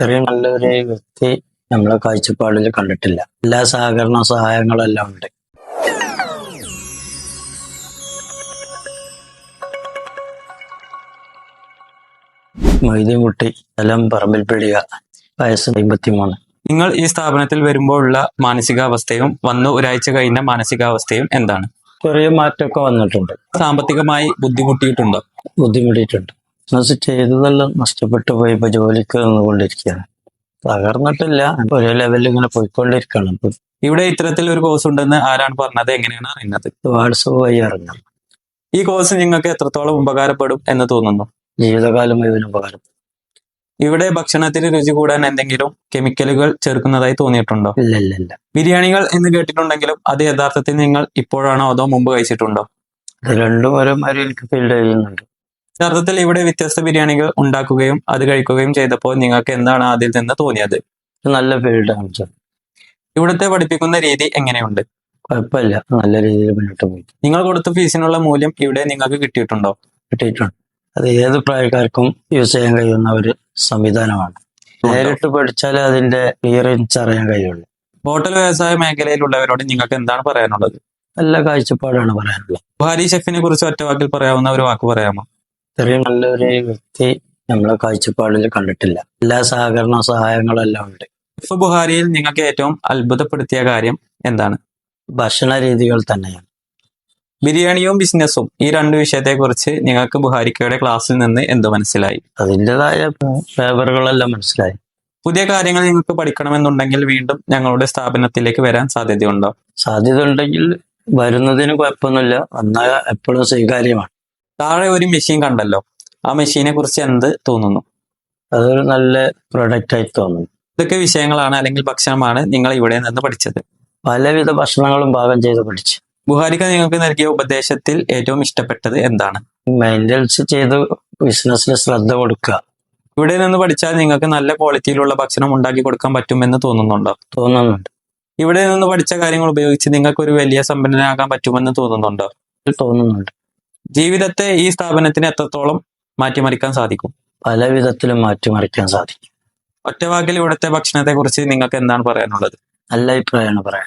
ഇത്രയും നല്ലൊരു വ്യക്തി നമ്മളെ കാഴ്ചപ്പാടിൽ കണ്ടിട്ടില്ല. എല്ലാ സഹകരണ സഹായങ്ങളെല്ലാം ഉണ്ട്. മൊയ്തീൻകുട്ടി സ്ഥലം പറമ്പിൽ പിടിക വയസ്സ് അമ്പത്തിമൂന്ന്. നിങ്ങൾ ഈ സ്ഥാപനത്തിൽ വരുമ്പോഴുള്ള മാനസികാവസ്ഥയും വന്ന് ഒരാഴ്ച കഴിഞ്ഞ മാനസികാവസ്ഥയും എന്താണ്? ചെറിയ മാറ്റമൊക്കെ വന്നിട്ടുണ്ട്. സാമ്പത്തികമായി ബുദ്ധിമുട്ടിയിട്ടുണ്ടോ? ബുദ്ധിമുട്ടിയിട്ടുണ്ട്. ബിസിനസ് ചെയ്തതെല്ലാം നഷ്ടപ്പെട്ടു പോയി ഇപ്പൊ ജോലിക്ക് നിന്നുകൊണ്ടിരിക്കുകയാണ് തകർന്നിട്ടില്ല ഒരേ ലെവലിൽ ഇങ്ങനെ പോയിക്കൊണ്ടിരിക്കണം ഇവിടെ ഇത്തരത്തിൽ ഒരു കോഴ്സ് ഉണ്ടെന്ന് ആരാണ് പറഞ്ഞത്? എങ്ങനെയാണ് അറിയുന്നത്? വാട്സപ്പ് വഴി അറിഞ്ഞു. ഈ കോഴ്സ് നിങ്ങൾക്ക് എത്രത്തോളം ഉപകാരപ്പെടും എന്ന് തോന്നുന്നു? ജീവിതകാലം മുഴുവൻ ഉപകാരപ്പെടും. ഇവിടെ ഭക്ഷണത്തിന് രുചി കൂടാൻ എന്തെങ്കിലും കെമിക്കലുകൾ ചേർക്കുന്നതായി തോന്നിയിട്ടുണ്ടോ? ഇല്ല ഇല്ല ഇല്ല. ബിരിയാണികൾ എന്ന് കേട്ടിട്ടുണ്ടെങ്കിലും അത് യഥാർത്ഥത്തിൽ നിങ്ങൾ ഇപ്പോഴാണോ അതോ മുമ്പ് കഴിച്ചിട്ടുണ്ടോ? രണ്ടു രണ്ടും ഒരേമാതിരി എനിക്ക് ഫീൽഡ് ചെയ്യുന്നുണ്ട്. യഥാർത്ഥത്തിൽ ഇവിടെ വ്യത്യസ്ത ബിരിയാണികൾ ഉണ്ടാക്കുകയും അത് കഴിക്കുകയും ചെയ്തപ്പോൾ നിങ്ങൾക്ക് എന്താണ് അതിൽ നിന്ന് തോന്നിയത്? നല്ല ഫീൽഡാണ് സാർ ഇവിടുത്തെ പഠിപ്പിക്കുന്ന രീതി എങ്ങനെയുണ്ട്? കുഴപ്പമില്ല. നല്ല രീതിയിൽ മുന്നോട്ട് പോയി. നിങ്ങൾ കൊടുത്ത ഫീസിനുള്ള മൂല്യം ഇവിടെ നിങ്ങൾക്ക് കിട്ടിയിട്ടുണ്ടോ? കിട്ടിയിട്ടുണ്ട്. അത് ഏത് പ്രായക്കാർക്കും യൂസ് ചെയ്യാൻ കഴിയുന്ന ഒരു സംവിധാനമാണ്. നേരിട്ട് പഠിച്ചാൽ അതിന്റെ ക്ലിയറൻസ് അറിയാൻ കഴിയുള്ളൂ. ഹോട്ടൽ വ്യവസായ മേഖലയിലുള്ളവരോട് നിങ്ങൾക്ക് എന്താണ് പറയാനുള്ളത്? നല്ല കാഴ്ചപ്പാടാണ് പറയാനുള്ളത്. ഭാര്യ ഷെഫിനെ കുറിച്ച് ഒറ്റ വാക്കിൽ പറയാവുന്ന ഒരു വാക്ക് പറയാമോ? ഇത്രയും നല്ലൊരു വ്യക്തി നമ്മളെ കാഴ്ചപ്പാടിൽ കണ്ടിട്ടില്ല. എല്ലാ സഹകരണ സഹായങ്ങളെല്ലാം ഉണ്ട്. ഷെഫ് ബുഹാരിയിൽ നിങ്ങൾക്ക് ഏറ്റവും അത്ഭുതപ്പെടുത്തിയ കാര്യം എന്താണ്? ഭക്ഷണ രീതികൾ തന്നെയാണ്. ബിരിയാണിയും ബിസിനസ്സും ഈ രണ്ട് വിഷയത്തെക്കുറിച്ച് നിങ്ങൾക്ക് ബുഹാരിക്കയുടെ ക്ലാസ്സിൽ നിന്ന് എന്ത് മനസ്സിലായി? അതിന്റെതായ പേപ്പറുകളെല്ലാം മനസ്സിലായി. പുതിയ കാര്യങ്ങൾ നിങ്ങൾക്ക് പഠിക്കണമെന്നുണ്ടെങ്കിൽ വീണ്ടും ഞങ്ങളുടെ സ്ഥാപനത്തിലേക്ക് വരാൻ സാധ്യതയുണ്ടോ? സാധ്യത ഉണ്ടെങ്കിൽ വരുന്നതിന് കുഴപ്പമൊന്നുമില്ല. വന്നാൽ എപ്പോഴും സ്വീകാര്യമാണ്. താഴെ ഒരു മെഷീൻ കണ്ടല്ലോ. ആ മെഷീനെ കുറിച്ച് എന്ത് തോന്നുന്നു? അതൊരു നല്ല പ്രൊഡക്റ്റ് ആയി തോന്നുന്നു. ഇതൊക്കെ വിഷയങ്ങളാണ് അല്ലെങ്കിൽ ഭക്ഷണമാണ് നിങ്ങൾ ഇവിടെ നിന്ന് പഠിച്ചത്. പലവിധ ഭക്ഷണങ്ങളും പാകം ചെയ്ത് പഠിച്ചു. ബുഹാരിക്ക നിങ്ങൾക്ക് നൽകിയ ഉപദേശത്തിൽ ഏറ്റവും ഇഷ്ടപ്പെട്ടത് എന്താണ്? മെയിന്റനൻസ് ചെയ്ത് ബിസിനസ്സിൽ ശ്രദ്ധ കൊടുക്കുക. ഇവിടെ നിന്ന് പഠിച്ചാൽ നിങ്ങൾക്ക് നല്ല ക്വാളിറ്റിയിലുള്ള ഭക്ഷണം ഉണ്ടാക്കി കൊടുക്കാൻ പറ്റുമെന്ന് തോന്നുന്നുണ്ടോ? തോന്നുന്നുണ്ട്. ഇവിടെ നിന്ന് പഠിച്ച കാര്യങ്ങൾ ഉപയോഗിച്ച് നിങ്ങൾക്ക് ഒരു വലിയ സമ്പന്നനാകാൻ പറ്റുമെന്ന് തോന്നുന്നുണ്ടോ? തോന്നുന്നുണ്ട്. ജീവിതത്തെ ഈ സ്ഥാപനത്തിന് എത്രത്തോളം മാറ്റിമറിക്കാൻ സാധിക്കും? പല വിധത്തിലും മാറ്റിമറിക്കാൻ സാധിക്കും. ഒറ്റവാക്കിൽ ഇവിടുത്തെ ഭക്ഷണത്തെ കുറിച്ച് നിങ്ങൾക്ക് എന്താണ് പറയാനുള്ളത്? നല്ല അഭിപ്രായമാണ് പറയാൻ.